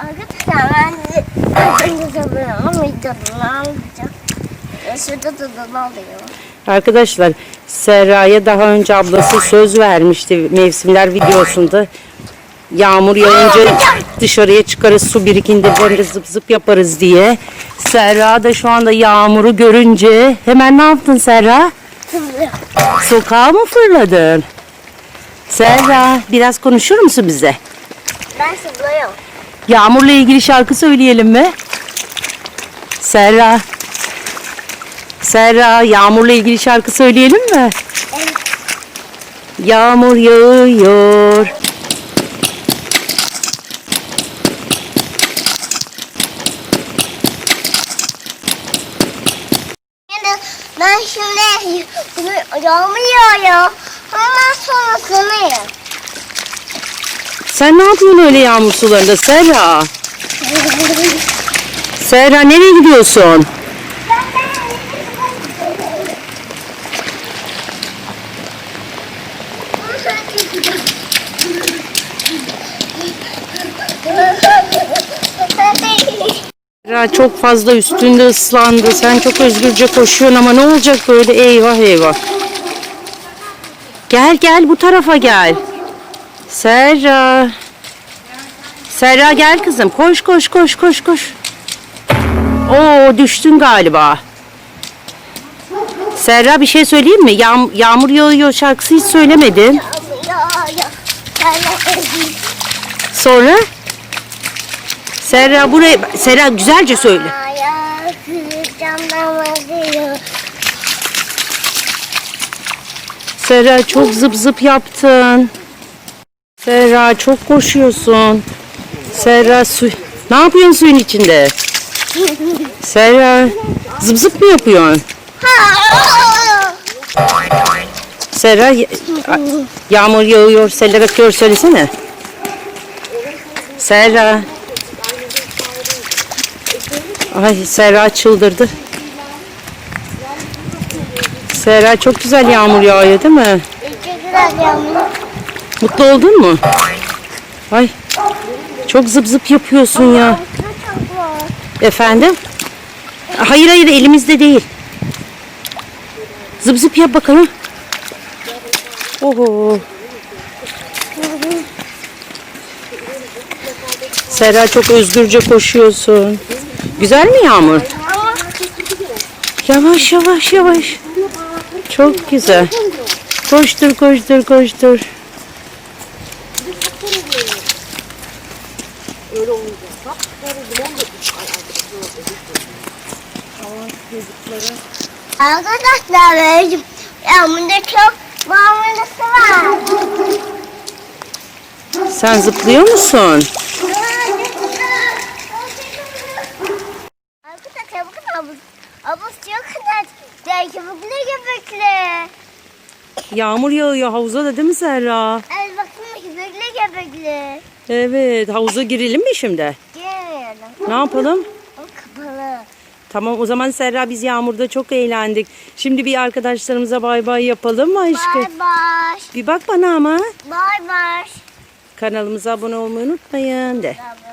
Arkadaşlar ben. Arkadaşlar Serra'ya daha önce ablası söz vermişti mevsimler videosunda. Yağmur yağınca dışarıya çıkarız su birikintilerinde zıp zıp yaparız diye. Serra da şu anda yağmuru görünce hemen ne yaptın Serra? Sokağa mı fırladın? Serra biraz konuşur musun bize? Ben sıvıyorum. Yağmurla ilgili şarkı söyleyelim mi? Serra. Serra yağmurla ilgili şarkı söyleyelim mi? Yağmur yağıyor. Ben şimdi yağmur yağıyor. Ondan sonra sınıyor. Sen ne yapıyorsun öyle yağmur sularında Serra? Serra nereye gidiyorsun? Serra çok fazla üstünde ıslandı. Sen çok özgürce koşuyorsun ama ne olacak böyle? Eyvah eyvah. Gel gel bu tarafa gel. Serra. Serra gel kızım. Koş koş koş koş koş. Oo düştün galiba. Serra bir şey söyleyeyim mi? Yağm- yağmur yağıyor şarkısı hiç söylemedin. Sonra? Serra buraya Serra güzelce söyle. Serra çok zıp zıp yaptın. Serra çok koşuyorsun. Serra su... Ne yapıyorsun suyun içinde? Serra zıp zıp mı yapıyorsun? Serra yağmur yağıyor, seller akıyor söylesene. Serra. Ay Serra çıldırdı. Serra çok güzel yağmur yağıyor değil mi? Mutlu oldun mu? Ay çok zıp zıp yapıyorsun ya. Efendim? Hayır hayır elimizde değil. Zıp zıp yap bakalım. Oho. Serra çok özgürce koşuyorsun. Güzel mi Yağmur? Yavaş yavaş yavaş. Çok güzel. Koştur koştur koştur. Arkadaşlar benim yanımda çok bağımlısı var. Sen zıplıyor musun? Arkadaşlar bakın abuz. Abuz çok kadar belki bugüne göbekli. Yağmur yağıyor havuza da değil mi Serra? Evet göbekli. Evet havuza girelim mi şimdi? Gelmeyelim. Ne yapalım? O kapalı. Tamam o zaman Serra biz yağmurda çok eğlendik. Şimdi bir arkadaşlarımıza bay bay yapalım mı aşkım? Bay bay. Bir bak bana ama. Bay bay. Kanalımıza abone olmayı unutmayın de. Bay bay.